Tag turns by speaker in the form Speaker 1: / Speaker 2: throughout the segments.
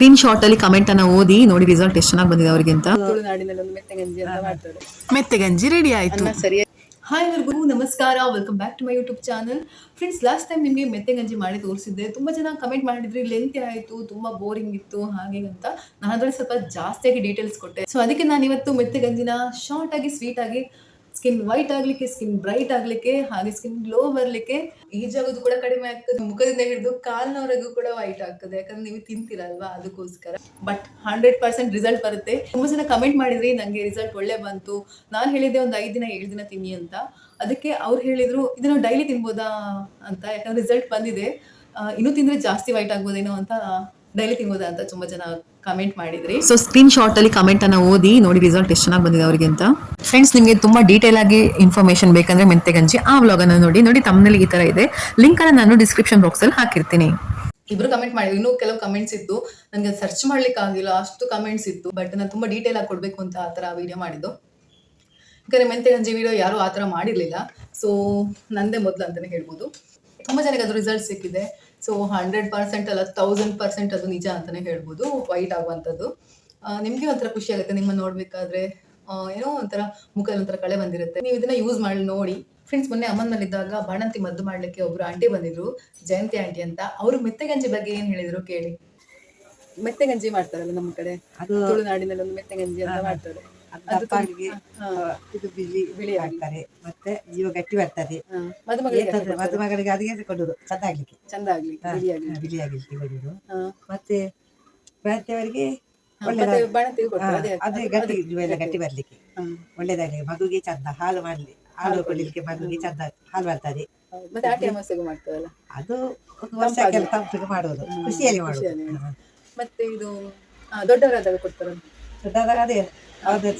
Speaker 1: Screen shot ಅಲ್ಲಿ comment ಅನ್ನ ಓದಿ ನೋಡಿ ರಿಸಲ್ಟ್ ಎಷ್ಟು ಚೆನ್ನಾಗಿ ಬಂದಿದೆ ಅವರಿಗೆ ಅಂತ. ಮೆತ್ತಗಂಜಿ ರೆಡಿ ಆಯ್ತು.
Speaker 2: ಹಾಯ್ ಎಲ್ರಿಗೂ ನಮಸ್ಕಾರ. Welcome back to my YouTube channel friends last time ನಿಮಗೆ ಮೆತ್ತೆ ಗಂಜಿ ಮಾಡಿ ತೋರಿಸಿದ್ದೆ. ತುಂಬ ಜನ ಕಮೆಂಟ್ ಮಾಡಿದ್ರಿ ಲೆಂತ್ ಆಯಿತು, ತುಂಬ ಬೋರಿಂಗ್ ಇತ್ತು, ಹಾಗೆ ಅಂತ. ನಾನು ಅದರಲ್ಲಿ ಸ್ವಲ್ಪ ಜಾಸ್ತಿಯಾಗಿ ಡೀಟೇಲ್ಸ್ ಕೊಟ್ಟೆ. ಸೊ ಅದಕ್ಕೆ ನಾನು ಇವತ್ತು ಮೆತ್ತೆ ಗಂಜಿನ ಶಾರ್ಟ್ ಆಗಿ ಸ್ವೀಟ್ ಆಗಿ ಸ್ಕಿನ್ ವೈಟ್ ಆಗ್ಲಿಕ್ಕೆ ಸ್ಕಿನ್ ಬ್ರೈಟ್ ಆಗ್ಲಿಕ್ಕೆ, ಹಾಗೆ ಸ್ಕಿನ್ ಗ್ಲೋ ಬರ್ಲಿಕ್ಕೆ ಏಜ್ ಆಗೋದು ಕೂಡ ಕಡಿಮೆ ಆಗ್ತದೆ. ಮುಖದಿಂದ ಹಿಡಿದು ಕಾಲ್ನವರೆಗೂ ಕೂಡ ವೈಟ್ ಆಗ್ತದೆ. ಯಾಕಂದ್ರೆ ನೀವು ತಿಂತೀರಲ್ವಾ ಅದಕ್ಕೋಸ್ಕರ. ಬಟ್ ಹಂಡ್ರೆಡ್ ಪರ್ಸೆಂಟ್ ರಿಸಲ್ಟ್ ಬರುತ್ತೆ. ತುಂಬಾ ಜನ ಕಮೆಂಟ್ ಮಾಡಿದ್ರಿ, ನಂಗೆ ರಿಸಲ್ಟ್ ಒಳ್ಳೆ ಬಂತು. ನಾನು ಹೇಳಿದ್ದೆ ಒಂದು ಐದು ದಿನ, ಏಳು ದಿನ ತಿನ್ನಿ ಅಂತ. ಅದಕ್ಕೆ ಅವ್ರು ಹೇಳಿದ್ರು, ಇದನ್ನ ಡೈಲಿ ತಿನ್ಬೋದಾ ಅಂತ. ಯಾಕಂದ್ರೆ ರಿಸಲ್ಟ್ ಬಂದಿದೆ. ಇನ್ನೂ ತಿಂದ್ರೆ ಜಾಸ್ತಿ ವೈಟ್ ಆಗ್ಬೋದೇನೋ ಅಂತ ಡೈಲಿ ತಿನ್ಬೋದಾ ಅಂತ ತುಂಬಾ ಜನ ಕಮೆಂಟ್ ಮಾಡಿದ್ರಿ.
Speaker 1: ಸೊ ಸ್ಕ್ರೀನ್ ಶಾಟ್ ಅಲ್ಲಿ ಕಮೆಂಟ್ ಅನ್ನ ಓದಿ ನೋಡಿ ರಿಸಲ್ಟ್ ಎಷ್ಟು ಚೆನ್ನಾಗಿ ಬಂದಿದೆ ಅವರಿಗೆ ಅಂತ. ಫ್ರೆಂಡ್ಸ್ ನಿಮಗೆ ತುಂಬಾ ಡೀಟೇಲ್ ಆಗಿ ಇನ್ಫಾರ್ಮೇಶನ್ ಬೇಕಂದ್ರೆ ಮೆಂತೆಗಂಜಿ ಆ ವ್ಲಾಗ್ ಅನ್ನ ನೋಡಿ ನೋಡಿ ತಮ್ಮಲ್ಲಿ ಈ ತರ ಇದೆ. ಲಿಂಕ್ ಅನ್ನ ನಾನು ಡಿಸ್ಕ್ರಿಪ್ಷನ್ ಬಾಕ್ಸ್ ಅಲ್ಲಿ ಹಾಕಿರ್ತೀನಿ.
Speaker 2: ಇಬ್ರು ಕಮೆಂಟ್ ಮಾಡಿದ್ರು. ಇನ್ನೂ ಕೆಲವು ಕಮೆಂಟ್ಸ್ ಇತ್ತು. ನನಗೆ ಸರ್ಚ್ ಮಾಡ್ಲಿಕ್ಕೆ ಆಗಿಲ್ಲ ಅಷ್ಟು ಕಮೆಂಟ್ಸ್ ಇತ್ತು. ಬಟ್ ನಾನು ತುಂಬಾ ಡೀಟೇಲ್ ಆಗಿ ಕೊಡಬೇಕು ಅಂತ ಆ ತರ ವಿಡಿಯೋ ಮಾಡಿದ್ದು. ಯಾಕಂದ್ರೆ ಮೆಂತೆ ಗಂಜಿ ವಿಡಿಯೋ ಯಾರು ಆ ತರ ಮಾಡಿರ್ಲಿಲ್ಲ. ಸೊ ನಂದೇ ಮೊದಲು ಅಂತಾನೆ ಹೇಳ್ಬೋದು. ತುಂಬಾ ಜನಕ್ಕೆ ಅದು ರಿಸಲ್ಟ್ ಸಿಕ್ಕಿದೆ. ಸೊ ಹಂಡ್ರೆಡ್ ಪರ್ಸೆಂಟ್ ಅಲ್ಲ ತೌಸಂಡ್ ಪರ್ಸೆಂಟ್ ಅದು ನಿಜ ಅಂತಾನೆ ಹೇಳ್ಬೋದು ವೈಟ್ ಆಗುವಂಥದ್ದು. ನಿಮಗೆ ಒಂಥರ ಖುಷಿ ಆಗುತ್ತೆ ನಿಮ್ಮ ನೋಡ್ಬೇಕಾದ್ರೆ. ಏನೋ ಒಂಥರ ಮುಖದಲ್ಲಿ ಒಂಥರ ಕಳೆ ಬಂದಿರುತ್ತೆ. ನೀವು ಇದನ್ನ ಯೂಸ್ ಮಾಡಿ ನೋಡಿ. ಫ್ರೆಂಡ್ಸ್ ಮೊನ್ನೆ ಅಮ್ಮನಲ್ಲಿದ್ದಾಗ ಬಾಣಂತಿ ಮದ್ದು ಮಾಡ್ಲಿಕ್ಕೆ ಒಬ್ರು ಆಂಟಿ ಬಂದಿದ್ರು ಜಯಂತಿ ಆಂಟಿ ಅಂತ. ಅವರು ಮೆತ್ತೆಗಂಜಿ ಬಗ್ಗೆ ಏನ್ ಹೇಳಿದ್ರು ಕೇಳಿ? ಮೆತ್ತೆಗಂಜಿ ಮಾಡ್ತಾರಲ್ಲ ನಮ್ಮ ಕಡೆ.
Speaker 3: ಅದು
Speaker 2: ತುಳುನಾಡಿನಲ್ಲಿ ಒಂದು ಮೆತ್ತೆಗಂಜಿ ಅಂತ ಮಾಡ್ತಾರೆ.
Speaker 3: ದಪ್ಪಾಗಿ ಇದು ಬಿಳಿ ಬಿಳಿ ಆಗ್ತಾರೆ. ಮತ್ತೆ ಜೀವ ಗಟ್ಟಿ ಬರ್ತದೆ.
Speaker 2: ಮದುಮಗಳಿಗೆ
Speaker 3: ಮದುಮಗಳಿಗೆ ಅದಕ್ಕೆ ಕೊಡುದು ಚಂದ ಆಗ್ಲಿಕ್ಕೆ.
Speaker 2: ಚಂದ ಆಗ್ಲಿ ಬಿಳಿಯಾಗಿ
Speaker 3: ಬಿಳಿ ಆಗ್ಲಿಕ್ಕೆ. ಕೊಡುದು. ಮತ್ತೆ
Speaker 2: ಮತ್ತೆ ಅದೇ
Speaker 3: ಗಟ್ಟಿ ಜೀವ ಎಲ್ಲ ಗಟ್ಟಿ. ಬರ್ಲಿಕ್ಕೆ. ಒಳ್ಳೇದಾಗ್ಲಿ ಮಗುಗೆ ಚಂದ ಹಾಲು ಮಾಡ್ಲಿ ಹಾಲು ಕೊಡ್ಲಿಕ್ಕೆ. ಮಗುಗೆ ಚಂದ ಹಾಲು ಬರ್ತದೆ ಅದು ವರ್ಷಕ್ಕೆ ವರ್ಷಕ್ಕೆಲ್ಲ ತಂಪಿಗೆ ಮಾಡುವುದು ಖುಷಿಯಲ್ಲಿ ಮಾಡುದು.
Speaker 2: ಮತ್ತೆ ಇದು ದೊಡ್ಡವರಾದಾಗ ಕೊಡ್ತಾರೆ
Speaker 3: ದೊಡ್ಡದಾಗ ಅದೇ.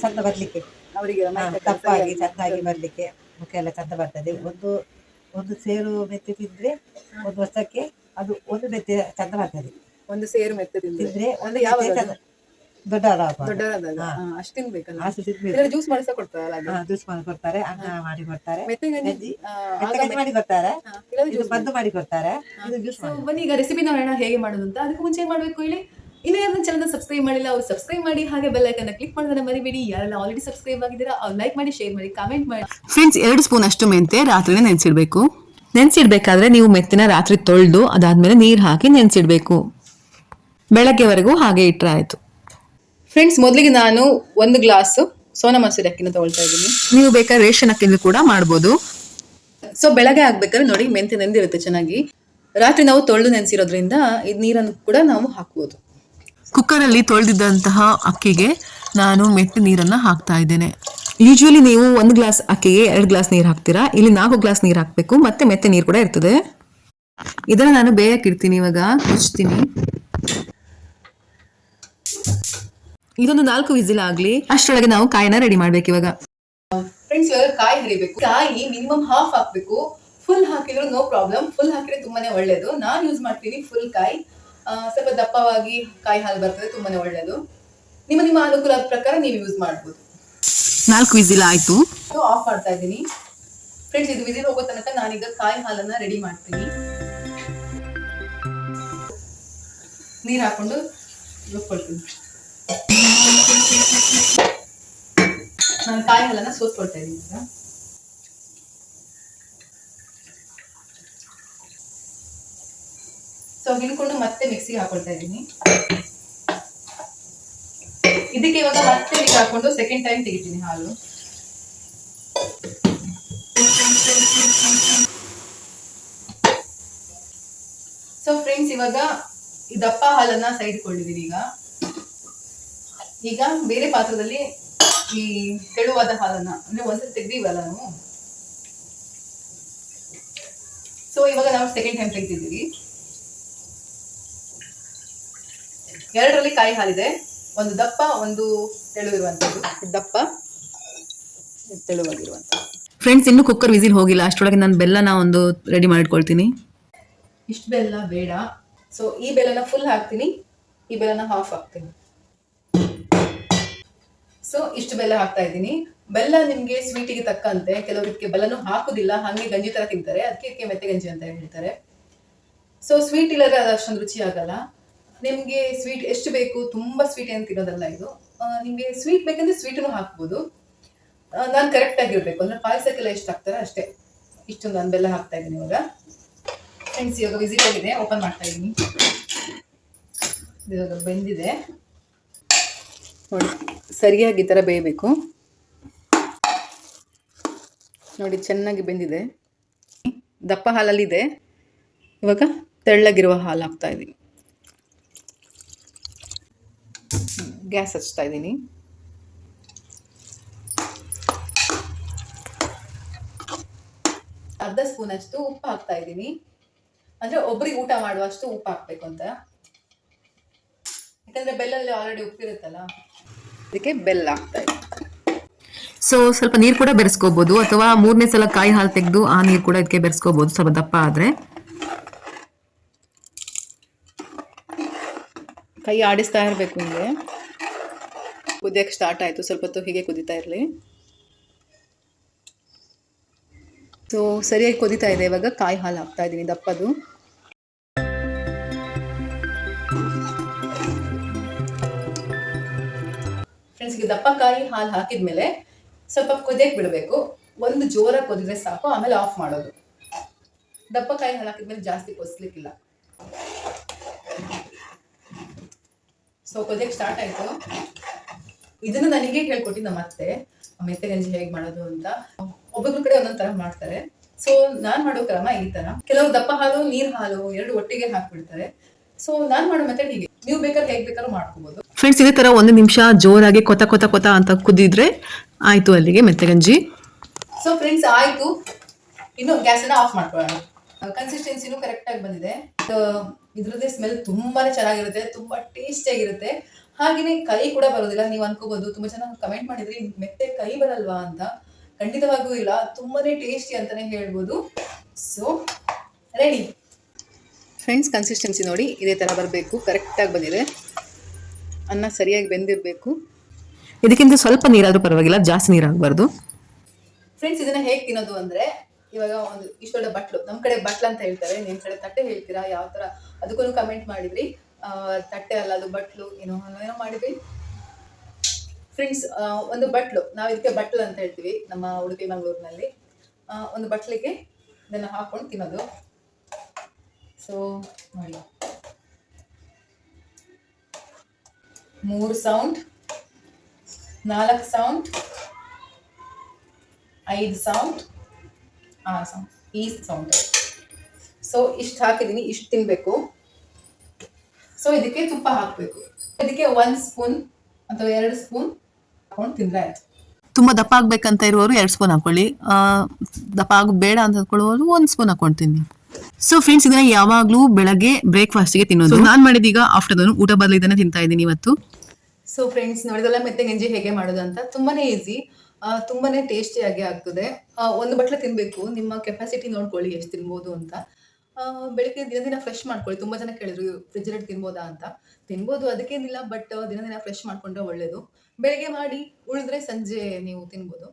Speaker 3: ಚಂದ ಬರ್ಲಿಕ್ಕೆ.
Speaker 2: ಅವರಿಗೆ
Speaker 3: ತಪ್ಪಾಗಿ ಚಂದಾಗಿ ಬರ್ಲಿಕ್ಕೆ ಮುಖ ಎಲ್ಲ ಚಂದ ಬರ್ತದೆ. ಒಂದು ಒಂದು ಸೇರು ಮೆತ್ತೆ ತಿಂದ್ರೆ ಒಂದು ವರ್ಷಕ್ಕೆ ಅದು ಒಂದು ಮೆತ್ತೆ ಚಂದ ಬರ್ತದೆ.
Speaker 2: ಒಂದು ಸೇರು ಮೆತ್ತೆ ತಿಂದ್ರೆ
Speaker 3: ಒಂದು ಯಾವ
Speaker 2: ದೊಡ್ಡ ಅಷ್ಟು ತಿನ್ಬೇಕಲ್ಲ
Speaker 3: ಅಷ್ಟು ತಿನ್ಬೇಕು.
Speaker 2: ಜ್ಯೂಸ್ ಮಾಡಿಸ ಕೊಡ್ತಾರಲ್ಲ ಹಾಗೆ
Speaker 3: ಜ್ಯೂಸ್ ಮಾಡಿ ಕೊಡ್ತಾರೆ ಅನ್ನ ಮಾಡಿ ಕೊಡ್ತಾರೆ.
Speaker 2: ಮೆತ್ತಗೆ ಗಂಜಿ
Speaker 3: ಗಂಜಿ
Speaker 2: ಆ,
Speaker 3: ಮೆತ್ತೆ
Speaker 2: ಆಗ
Speaker 3: ಗಂಜಿ ಮಾಡಿ ಕೊಡ್ತಾರೆ. ಇದು
Speaker 2: juice
Speaker 3: ಮಾಡಿ. ಕೊಡ್ತಾರೆ. ಜ್ಯೂಸ್
Speaker 2: ಬನ್ನಿ ಈಗ ರೆಸಿಪಿ ನಾವು ಹೇಗೆ ಮಾಡೋದು ಅಂತ. ಅದಕ್ಕೆ ಮುಂಚೆ ಮಾಡ್ಬೇಕು ಹೇಳಿ? ಇನ್ನು ಯಾರು ಚಾನಲ್ ಸಬ್ಸ್ಕ್ರೈಬ್ ಮಾಡಿಲ್ಲ ಅವ್ರು ಸಬ್ಸ್ಕ್ರೈಬ್ ಮಾಡಿ ಹಾಗೆ ಬೆಲ್ ಐಕನ್ ಕ್ಲಿಕ್ ಮಾಡೋದನ್ನ ಮರಿಬೇಡಿ. ಯಾರೆಲ್ಲ ಆಲ್ರೆಡಿ ಸಬ್ಸ್ಕ್ರೈಬ್ ಆಗಿದ್ದೀರಾ ಅವ್ರು ಲೈಕ್ ಮಾಡಿ ಶೇರ್ ಮಾಡಿ ಕಾಮೆಂಟ್ ಮಾಡಿ.
Speaker 1: ಫ್ರೆಂಡ್ಸ್ ಎರಡು ಸ್ಪೂನ್ ಅಷ್ಟು ಮೆಂತೆ ರಾತ್ರಿನೇ ನೆನೆಸಿಡ್ಬೇಕು. ನೆನೆಸಿಡ್ಬೇಕಾದ್ರೆ ನೀವು ಮೆತ್ತಿನ ರಾತ್ರಿ ತೊಳೆದು ಅದಾದ್ಮೇಲೆ ನೀರು ಹಾಕಿ ನೆನೆಸಿಡ್ಬೇಕು. ಬೆಳಗ್ಗೆವರೆಗೂ ಹಾಗೆ ಇಟ್ಟರೆ ಆಯಿತು.
Speaker 2: ಫ್ರೆಂಡ್ಸ್ ಮೊದಲಿಗೆ ನಾನು ಒಂದು ಗ್ಲಾಸ್ ಸೋನಾ ಮಸೂರಿ ಅಕ್ಕಿನ ತೊಗೊಳ್ತಾ ಇದ್ದೀನಿ.
Speaker 1: ನೀವು ಬೇಕಾದ್ರೆ ರೇಷನ್ ಅಕ್ಕಿಂದ ಕೂಡ ಮಾಡ್ಬೋದು.
Speaker 2: ಸೊ ಬೆಳಗ್ಗೆ ಆಗ್ಬೇಕಾದ್ರೆ ನೋಡಿ ಮೆಂತೆ ನೆಂದಿರುತ್ತೆ ಚೆನ್ನಾಗಿ. ರಾತ್ರಿ ನಾವು ತೊಳೆದು ನೆನೆಸಿರೋದ್ರಿಂದ ಇದು ನೀರನ್ನು ಕೂಡ ನಾವು ಹಾಕ್ಬೋದು.
Speaker 1: ಕುಕ್ಕರಲ್ಲಿ ತೊಳೆದಿದ್ದಂತಹ ಅಕ್ಕಿಗೆ ನಾನು ಮೆತ್ತ ನೀರನ್ನ ಹಾಕ್ತಾ ಇದ್ದೇನೆ. ಯೂಶ್ವಲಿ ನೀವು ಒಂದು ಗ್ಲಾಸ್ ಅಕ್ಕಿಗೆ ಎರಡು ಗ್ಲಾಸ್ ನೀರು ಹಾಕ್ತೀರಾ? ಇಲ್ಲಿ ನಾಲ್ಕು ಗ್ಲಾಸ್ ನೀರು ಹಾಕಬೇಕು, ಮತ್ತೆ ಮೆತ್ತೆ ನೀರು ಕೂಡ ಇರ್ತದೆ. ಇದನ್ನ ನಾನು ಬೇಯಕ್ಕೆ ಇಡ್ತೀನಿ ಇವಾಗ ಕುಚ್ತೀನಿ ಇದೊಂದು ನಾಲ್ಕು ವಿಸಿಲ್ ಆಗ್ಲಿ, ಅಷ್ಟರೊಳಗೆ ನಾವು ಕಾಯಿನ ರೆಡಿ ಮಾಡ್ಬೇಕು ಇವಾಗ.
Speaker 2: ಫ್ರೆಂಡ್ಸ್ ಕಾಯಿ ಹರಿಬೇಕು. ಕಾಯಿ ಮಿನಿಮಮ್ ಹಾಫ್ ಹಾಕ್ಬೇಕು. ಫುಲ್ ಹಾಕಿದ್ರು ನೋ ಪ್ರಾಬ್ಲಮ್ ಫುಲ್ ಹಾಕಿದ್ರೆ ತುಂಬಾನೇ ಒಳ್ಳೇದು. ನಾನು ಯೂಸ್ ಮಾಡ್ತೀನಿ ಫುಲ್ ಕಾಯಿ. ಸ್ವಲ್ಪ ದಪ್ಪವಾಗಿ ಕಾಯಿ ಹಾಲು ಬರ್ತದೆ ತುಂಬಾನೇ ಒಳ್ಳೇದು. ನಿಮ್ಮ ನಿಮ್ಮ ಅನುಕೂಲದ ಪ್ರಕಾರ ನೀವು ಯೂಸ್ ಮಾಡ್ಬೋದು.
Speaker 1: ನಾಲ್ಕು ವಿಸಿಲ್ ಆಯ್ತು.
Speaker 2: ಆಫ್ ಮಾಡ್ತಾ ಇದ್ದೀನಿ. ಫ್ರೆಂಡ್ಸ್ ಇದು ವಿಸಿಲ್ ಹೋಗೋ ತನಕ ನಾನೀಗ ಕಾಯಿ ಹಾಲನ್ನ ರೆಡಿ ಮಾಡ್ತೀನಿ. ನೀರ್ ಹಾಕೊಂಡು ರುಬ್ಕೊಳ್ತೀನಿ ನಾನು ಕಾಯಿ ಹಾಲನ್ನ ಸೋತ್ಕೊಳ್ತಾ ಇದ್ದೀನಿ ಈಗ. ಸೊ ಹಿಡ್ಕೊಂಡು ಮತ್ತೆ ಮಿಕ್ಸಿಗೆ ಹಾಕೊಳ್ತಾ ಇದ್ದೀನಿ. ಇದಕ್ಕೆ ಇವಾಗ ಮತ್ತೆ ಮಿಕ್ಸ್ ಹಾಕೊಂಡು ಸೆಕೆಂಡ್ ಟೈಮ್ ತೆಗಿತೀನಿ ಹಾಲು. ಸೊ ಫ್ರೆಂಡ್ಸ್ ಇವಾಗ ಈ ದಪ್ಪ ಹಾಲನ್ನ ಸೈಡ್ ಕೊಂಡಿದೀನಿ ಈಗ. ಈಗ ಬೇರೆ ಪಾತ್ರದಲ್ಲಿ ಈ ತೆಳುವಾದ ಹಾಲನ್ನ, ಅಂದ್ರೆ ಒಂದ್ಸಲ ತೆಗ್ದಿವಲ್ಲ ನಾವು? ಸೊ ಇವಾಗ ನಾವು ಸೆಕೆಂಡ್ ಟೈಮ್ ತೆಗ್ದಿದ್ದೀವಿ. ಎರಡರಲ್ಲಿ ಕಾಯಿ ಹಾಲಿದೆ. ಒಂದು ದಪ್ಪ ಒಂದು ತೆಳು ಇರುವಂತದ್ದು ಇದು ದಪ್ಪ ತೆಳುವಾಗಿರುವಂಥ
Speaker 1: ಫ್ರೆಂಡ್ಸ್ ಇನ್ನು ಕುಕ್ಕರ್ ವಿಸಿಲ್ ಹೋಗಿಲ್ಲ. ಅಷ್ಟರೊಳಗೆ ನಾನು ಬೆಲ್ಲನ ಒಂದು ರೆಡಿ ಮಾಡಿಕೊಳ್ತೀನಿ
Speaker 2: ಇಷ್ಟು ಬೆಲ್ಲ ಬೇಡ. ಸೊ ಈ ಬೆಲ್ಲನ ಫುಲ್ ಹಾಕ್ತೀನಿ. ಈ ಬೆಲ್ಲನ ಹಾಫ್ ಹಾಕ್ತೀನಿ. ಸೊ ಇಷ್ಟು ಬೆಲ್ಲ ಹಾಕ್ತಾ ಇದ್ದೀನಿ. ಬೆಲ್ಲ ನಿಮಗೆ ಸ್ವೀಟಿಗೆ ತಕ್ಕಂತೆ. ಕೆಲವರಿಗೆ ಬೆಲ್ಲನೂ ಹಾಕುದಿಲ್ಲ. ಹಾಗೆ ಗಂಜಿ ತರ ತಿಂತಾರೆ. ಅದಕ್ಕೆ ಮೆತ್ತೆ ಗಂಜಿ ಅಂತ ಹೇಳ್ತಾರೆ. ಸೊ ಸ್ವೀಟ್ ಇಲ್ಲದ್ರೆ ಅದು ಅಷ್ಟೊಂದು ರುಚಿ ಆಗಲ್ಲ. ನಿಮಗೆ ಸ್ವೀಟ್ ಎಷ್ಟು ಬೇಕು, ತುಂಬ ಸ್ವೀಟ್ ಏನು ತಿನ್ನೋದಲ್ಲ ಇದು. ನಿಮಗೆ ಸ್ವೀಟ್ ಬೇಕಂದ್ರೆ ಸ್ವೀಟನ್ನು ಹಾಕ್ಬೋದು. ನಾನು ಕರೆಕ್ಟ್ ಆಗಿರ್ಬೇಕು ಅಂದ್ರೆ ಪಾಯಸಕ್ಕೆಲ್ಲ ಎಷ್ಟು ಹಾಕ್ತಾರೆ ಅಷ್ಟೇ. ಇಷ್ಟೊಂದು ನಾನು ಬೆಲ್ಲ ಹಾಕ್ತಾ ಇದ್ದೀನಿ ಇವಾಗ. ಫ್ರೆಂಡ್ಸ್ ಇವಾಗ ವಿಸಿಟ್ ಆಗಿದೆ. ಓಪನ್ ಮಾಡ್ತಾ ಇದ್ದೀನಿ. ಇವಾಗ ಬೆಂದಿದೆ. ನೋಡಿ, ಸರಿಯಾಗಿ ಈ ಥರ ಬೇಯಬೇಕು. ನೋಡಿ, ಚೆನ್ನಾಗಿ ಬೆಂದಿದೆ. ದಪ್ಪ ಹಾಲಲ್ಲಿದೆ. ಇವಾಗ ತೆಳ್ಳಗಿರುವ ಹಾಲು ಹಾಕ್ತಾ ಇದ್ದೀನಿ. ಗ್ಯಾಸ್ ಹಚ್ತಾ ಇದ್ದೀನಿ. ಅರ್ಧ ಸ್ಪೂನ್ ಅಷ್ಟು ಉಪ್ಪು ಹಾಕ್ತಾ ಇದ್ದೀನಿ. ಅಂದ್ರೆ ಒಬ್ರಿಗೆ ಊಟ ಮಾಡುವಷ್ಟು ಉಪ್ಪು ಹಾಕ್ಬೇಕು ಅಂತ. ಯಾಕಂದ್ರೆ ಬೆಲ್ಲಲ್ಲಿ ಆಲ್ರೆಡಿ ಉಪ್ಪಿರುತ್ತಲ್ಲ ಅದಕ್ಕೆ ಬೆಲ್ಲ ಹಾಕ್ತಾ ಇದ್ದೀನಿ.
Speaker 1: ಸೊ ಸ್ವಲ್ಪ ನೀರು ಕೂಡ ಬೆರೆಸ್ಕೋಬೋದು. ಅಥವಾ ಮೂರನೇ ಸಲ ಕಾಯಿ ಹಾಲು ತೆಗೆದು ಆ ನೀರು ಕೂಡ ಇದಕ್ಕೆ ಬೆರೆಸ್ಕೋಬೋದು. ಸ್ವಲ್ಪ ದಪ್ಪ ಆದ್ರೆ.
Speaker 2: ಕೈ ಆಡಿಸ್ತಾ ಇರಬೇಕು ಹಿಂಗೆ. ಕುದಿಯಕ್ಕೆ ಸ್ಟಾರ್ಟ್ ಆಯಿತು. ಸ್ವಲ್ಪ ಹೊತ್ತು ಹೀಗೆ ಕುದೀತಾ ಇರಲಿ. ಸೊ ಸರಿಯಾಗಿ ಕುದೀತಾ ಇದೆ. ಇವಾಗ ಕಾಯಿ ಹಾಲು ಹಾಕ್ತಾ ಇದ್ದೀನಿ, ದಪ್ಪದು. ಫ್ರೆಂಡ್ಸ್ಗೆ ದಪ್ಪ ಕಾಯಿ ಹಾಲು ಹಾಕಿದ್ಮೇಲೆ ಸ್ವಲ್ಪ ಕುದಿಯಕ್ಕೆ ಬಿಡಬೇಕು. ಒಂದು ಜೋರಾಗಿ ಕುದಿದ್ರೆ ಸಾಕು, ಆಮೇಲೆ ಆಫ್ ಮಾಡೋದು. ದಪ್ಪ ಕಾಯಿ ಹಾಲು ಹಾಕಿದ್ಮೇಲೆ ಜಾಸ್ತಿ ಕೊಸ್ಲಿಕ್ಕಿಲ್ಲ ಸೊ ಕುದಿಯಕ್ಕೆ ಸ್ಟಾರ್ಟ್ ಆಯಿತು. ಇದನ್ನು ನನಗೆ ಹೇಳ್ಕೊಟ್ಟಿದ್ದು ನಮ್ಮ ಅತ್ತೆ ಮೆತ್ತೆ ಗಂಜಿ ಹೇಗೆ ಮಾಡೋದು ಅಂತ. ಒಬ್ಬೊಬ್ರ ಕಡೆ ಒಂದೊಂದ್ ತರ ಮಾಡ್ತಾರೆ. ಸೊ ನಾನ್ ಮಾಡೋ ಕ್ರಮ ಈ ತರ. ಕೆಲವು ದಪ್ಪ ಹಾಲು ನೀರ್ ಹಾಲು ಎರಡು ಒಟ್ಟಿಗೆ ಹಾಕ್ಬಿಡ್ತಾರೆ. ಸೊ ನಾನ್ ಮಾಡೋ ಮೆಥಡ್ ಹೀಗೆ. ನೀವು ಬೇಕಾದ್ರೆ ಹೇಗ್ ಬೇಕಾದ್ರೂ ಮಾಡ್ಕೋಬಹುದು
Speaker 1: ಫ್ರೆಂಡ್ಸ್ ಇದೇ ತರ ಒಂದು ನಿಮಿಷ ಜೋರಾಗಿ ಕೊತ ಕೊತ ಕೊತ ಅಂತ ಕುದಿದ್ರೆ ಆಯ್ತು ಅಲ್ಲಿಗೆ ಮೆತ್ತಗಂಜಿ.
Speaker 2: ಸೊ ಫ್ರೆಂಡ್ಸ್ ಆಯ್ತು. ಇನ್ನು ಗ್ಯಾಸ್ ಅನ್ನ ಆಫ್ ಮಾಡ್ಕೊಳ್ಳೋಣ. ಕನ್ಸಿಸ್ಟೆನ್ಸಿನೂ ಕರೆಕ್ಟ್ ಆಗಿ ಬಂದಿದೆ. ಇದ್ರದ್ದೇ ಸ್ಮೆಲ್ ತುಂಬಾನೇ ಚೆನ್ನಾಗಿರುತ್ತೆ ತುಂಬಾ ಟೇಸ್ಟಿ ಆಗಿರುತ್ತೆ. ಹಾಗೇನೆ ಕೈ ಕೂಡ ಬರೋದಿಲ್ಲ ನೀವು ಅನ್ಕೋಬಹುದು ತುಂಬಾ ಚೆನ್ನಾಗಿ ಕಮೆಂಟ್ ಮಾಡಿದ್ರಿ ಮೆತ್ತೆ ಕೈ ಬರಲ್ವಾ? ಅಂತ. ಖಂಡಿತವಾಗೂ ಇಲ್ಲ ತುಂಬಾನೇ ಟೇಸ್ಟಿ ಅಂತಾನೆ ಹೇಳ್ಬೋದು. ಸೊ ರೆಡಿ ಫ್ರೆಂಡ್ಸ್ ಕನ್ಸಿಸ್ಟೆನ್ಸಿ ನೋಡಿ ಇದೇ ತರ ಬರಬೇಕು ಕರೆಕ್ಟಾಗಿ ಬಂದಿದೆ. ಅನ್ನ ಸರಿಯಾಗಿ ಬೆಂದಿರಬೇಕು.
Speaker 1: ಇದಕ್ಕಿಂತ ಸ್ವಲ್ಪ ನೀರಾದ್ರೂ ಪರವಾಗಿಲ್ಲ ಜಾಸ್ತಿ ನೀರಾಗಬಾರ್ದು.
Speaker 2: ಫ್ರೆಂಡ್ಸ್ ಇದನ್ನ ಹೇಗೆ ತಿನ್ನೋದು ಅಂದ್ರೆ ಇವಾಗ ಒಂದು ಇಷ್ಟೊಳ್ಳೆ ಬಟ್ಲು ನಮ್ಮ ಕಡೆ ಬಟ್ಲು ಅಂತ ಹೇಳ್ತಾರೆ ನಿಮ್ಮ ಕಡೆ ತಟ್ಟೆ ಹೇಳ್ತೀರಾ, ಯಾವ ತರ? ಅದಕ್ಕೂ ಕಮೆಂಟ್ ಮಾಡಿದ್ರಿ. ತಟ್ಟೆ ಅಲ್ಲ, ಅದು ಬಟ್ಲು, ಏನೋ ಏನೋ ಮಾಡಿದ್ರಿ ಫ್ರೆಂಡ್ಸ್ ಒಂದು ಬಟ್ಲು, ನಾವು ಇದಕ್ಕೆ ಬಟ್ಲು ಅಂತ ಹೇಳ್ತೀವಿ, ನಮ್ಮ ಉಡುಪಿ ಮಂಗಳೂರಿನಲ್ಲಿ. ಒಂದು ಬಟ್ಲಿಗೆ ಇದನ್ನ ಹಾಕೊಂಡು ತಿನ್ನೋದು. ಸೊ ನೋಡಿ ಮೂರು ಸೌಂಡ್ ನಾಲ್ಕು ಸೌಂಡ್ ಐದು ಸೌಂಡ್ ಸೌಂಡ್ ಈ ಸೌಂಡ್. ಸೊ ಇಷ್ಟು ಹಾಕಿದ್ದೀನಿ ಇಷ್ಟು ತಿನ್ನಬೇಕು ಸೊ ಇದಕ್ಕೆ ತುಪ್ಪ ಹಾಕಬೇಕು. ಇದಕ್ಕೆ ಒಂದು ಸ್ಪೂನ್ ಅಥವಾ ಎರಡು ಸ್ಪೂನ್ ಹಾಕೊಂಡು ತಿಂದ್ರೆ ಆಯ್ತು.
Speaker 1: ತುಂಬಾ ದಪ್ಪ ಆಗ್ಬೇಕಂತ ಇರುವವರು ಎರಡು ಸ್ಪೂನ್ ಹಾಕೊಳ್ಳಿ. ದಪ್ಪ ಆಗ ಬೇಡ ಅಂತ ಅಂದ್ಕೊಳ್ಳುವವರು ಒಂದು ಸ್ಪೂನ್ ಹಾಕೊಂತೀನಿ ಸೊ ಫ್ರೆಂಡ್ಸ್ ಇದನ್ನ ಯಾವಾಗಲೂ ಬೆಳಗ್ಗೆ ಬ್ರೇಕ್ಫಾಸ್ಟ್ಗೆ ತಿನ್ನೋದು. ನಾನು ಮಾಡಿದ ಈಗ ಆಫ್ಟರ್ನೂನ್ ಊಟ ಬದಲು ಇದನ್ನ ತಿಂತಾ ಇದ್ದೀನಿ ಇವತ್ತು.
Speaker 2: ಸೊ ಫ್ರೆಂಡ್ಸ್ ನೋಡಿದಲ್ಲ ಮೆತ್ತೆ ಗಂಜಿ ಹೇಗೆ ಮಾಡೋದು ಅಂತ? ತುಂಬಾನೇ ಈಸಿ ತುಂಬಾನೇ ಟೇಸ್ಟಿಯಾಗಿ ಆಗ್ತದೆ. ಒಂದು ಬಟ್ಲೆ ತಿನ್ಬೇಕು. ನಿಮ್ಮ ಕೆಪಾಸಿಟಿ ನೋಡ್ಕೊಳ್ಳಿ, ಎಷ್ಟು ತಿನ್ಬೋದು ಅಂತ. ಬೆಳಗ್ಗೆ ದಿನ ದಿನ ಫ್ರೆಶ್ ಮಾಡ್ಕೊಳ್ಳಿ. ತುಂಬಾ ಜನ ಕೇಳಿದ್ರು ಫ್ರಿಜ್ ತಿನ್ಬೋದಾ ಅಂತ. ತಿನ್ಬೋದು, ಅದಕ್ಕೇನಿಲ್ಲ ಬಟ್ ದಿನ ದಿನ ಫ್ರೆಶ್ ಮಾಡ್ಕೊಂಡ್ರೆ ಒಳ್ಳೇದು. ಬೆಳಿಗ್ಗೆ ಮಾಡಿ ಉಳಿದ್ರೆ ಸಂಜೆ ನೀವು ತಿನ್ಬೋದು.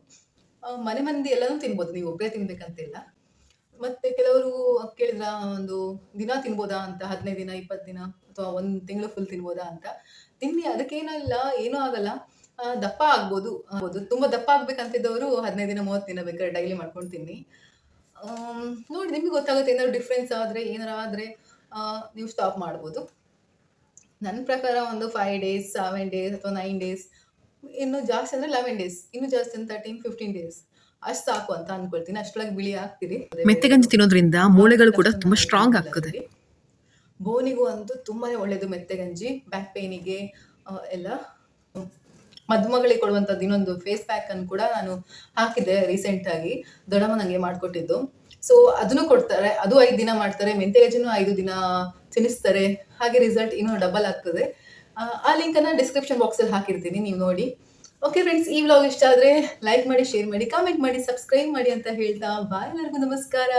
Speaker 2: ಮನೆ ಮಂದಿ ಎಲ್ಲನೂ ತಿನ್ಬೋದು. ನೀವು ಒಬ್ಬರೇ ತಿನ್ಬೇಕಂತಿಲ್ಲ. ಮತ್ತೆ ಕೆಲವರು ಕೇಳಿದ್ರ, ಒಂದು ದಿನ ತಿನ್ಬೋದಾ ಅಂತ? ಹದಿನೈದು ದಿನ, ಇಪ್ಪತ್ತು ದಿನ? ಅಥವಾ ಒಂದು ತಿಂಗಳು ಫುಲ್ ತಿನ್ಬೋದಾ ಅಂತ? ತಿನ್ನಿ ಅದಕ್ಕೇನಲ್ಲ ಏನೂ ಆಗಲ್ಲ. ದಪ್ಪ ಆಗ್ಬೋದು. ಆಗ್ಬೋದು. ತುಂಬ ದಪ್ಪ ಆಗ್ಬೇಕಂತಿದ್ದವರು ಹದಿನೈದು ದಿನ ಮೂವತ್ತು ದಿನ ಬೇಕಾದ್ರೆ ಡೈಲಿ ಮಾಡ್ಕೊಂಡು ತಿನ್ನಿ ನೋಡಿ ನಿಮಗೆ ಗೊತ್ತಾಗುತ್ತೆ ಏನಾದ್ರು ಡಿಫ್ರೆನ್ಸ್ ಆದರೆ ಏನಾರ ಆದರೆ ನೀವು ಸ್ಟಾಪ್ ಮಾಡ್ಬೋದು. ನನ್ನ ಪ್ರಕಾರ ಒಂದು ಫೈವ್ ಡೇಸ್ ಸೆವೆನ್ ಡೇಸ್ ಅಥವಾ ನೈನ್ ಡೇಸ್ ಇನ್ನು ಜಾಸ್ತಿ ಅಂದರೆ ಲೆವೆನ್ ಡೇಸ್ ಇನ್ನು ಜಾಸ್ತಿ ಅಂದ್ರೆ ತರ್ಟೀನ್ ಫಿಫ್ಟೀನ್ ಡೇಸ್ ಅಷ್ಟು ಸಾಕು ಅಂತ ಅನ್ಕೊಳ್ತೀನಿ. ಅಷ್ಟೊಳಗೆ ಬಿಳಿ ಆಗ್ತೀರಿ.
Speaker 1: ಮೆತ್ತಗಂಜಿ ತಿನ್ನೋದ್ರಿಂದ ಮೂಳೆಗಳು ಕೂಡ ತುಂಬಾ ಸ್ಟ್ರಾಂಗ್ ಆಗ್ತದೆ.
Speaker 2: ಬೋನಿಗೂ ಅಂತೂ ತುಂಬಾನೇ ಒಳ್ಳೇದು ಮೆತ್ತೆಗಂಜಿ ಬ್ಯಾಕ್ ಪೇನಿಗೆ ಎಲ್ಲ. ಮದುಮಗಳಿಗೆ ಕೊಡುವಂಥದ್ದು ಇನ್ನೊಂದು ಫೇಸ್ ಪ್ಯಾಕ್ ಅನ್ನು ಕೂಡ ನಾನು ಹಾಕಿದ್ದೆ ರೀಸೆಂಟ್ ಆಗಿ. ದೊಡ್ಡಮ್ಮ ನನಗೆ ಮಾಡಿಕೊಟ್ಟಿದ್ದು. ಸೊ ಅದನ್ನು ಕೊಡ್ತಾರೆ. ಅದು ಐದು ದಿನ ಮಾಡ್ತಾರೆ. ಮೆಂತೆಗಂಜಿನೂ ಐದು ದಿನ ತಿನ್ನಿಸ್ತಾರೆ. ಹಾಗೆ ರಿಸಲ್ಟ್ ಇನ್ನೂ ಡಬಲ್ ಆಗ್ತದೆ. ಆ, ಆ ಲಿಂಕನ್ನು ಡಿಸ್ಕ್ರಿಪ್ಷನ್ ಬಾಕ್ಸಲ್ಲಿ ಹಾಕಿರ್ತೀನಿ ನೀವು ನೋಡಿ. ಓಕೆ ಫ್ರೆಂಡ್ಸ್ ಈ ವ್ಲಾಗ್ ಇಷ್ಟ ಆದರೆ ಲೈಕ್ ಮಾಡಿ ಶೇರ್ ಮಾಡಿ ಕಾಮೆಂಟ್ ಮಾಡಿ ಸಬ್ಸ್ಕ್ರೈಬ್ ಮಾಡಿ ಅಂತ ಹೇಳ್ತಾ ಬಾಯ್ ಎಲ್ಲರಿಗೂ ನಮಸ್ಕಾರ.